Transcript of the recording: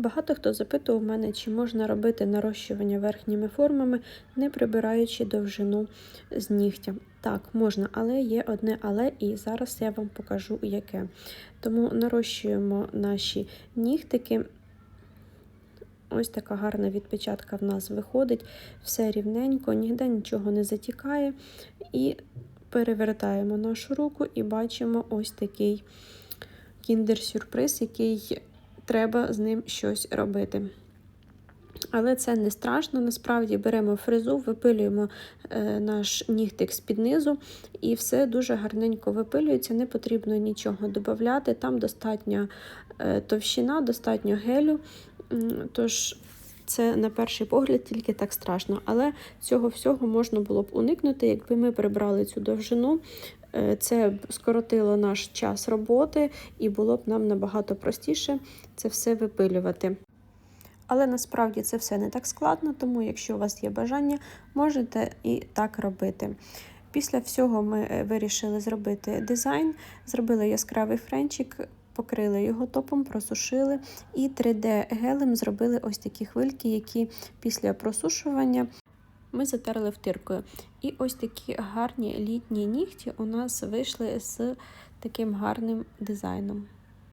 Багато хто запитував мене, чи можна робити нарощування верхніми формами, не прибираючи довжину з нігтя. Так, можна, але є одне але, і зараз я вам покажу яке. Тому нарощуємо наші нігтики. Ось така гарна відпечатка в нас виходить, все рівненько, ніде нічого не затікає. І перевертаємо нашу руку і бачимо ось такий кіндер-сюрприз, який треба з ним щось робити. Але це не страшно. Насправді беремо фрезу, випилюємо е, наш нігтик з-під низу, і все дуже гарненько випилюється, не потрібно нічого додати. Там достатня е, товщина, достатньо гелю. Тож це на перший погляд тільки так страшно. Але цього всього можна було б уникнути, якби ми прибрали цю довжину. Е, це скоротило наш час роботи і було б нам набагато простіше це все випилювати. Але насправді це все не так складно, тому якщо у вас є бажання, можете і так робити. Після всього ми е, вирішили зробити дизайн, зробили яскравий френчик, покрили його топом, просушили і 3D-гелем зробили ось такі хвильки, які після просушування ми затерли втиркою. І ось такі гарні літні нігті у нас вийшли з таким гарним дизайном.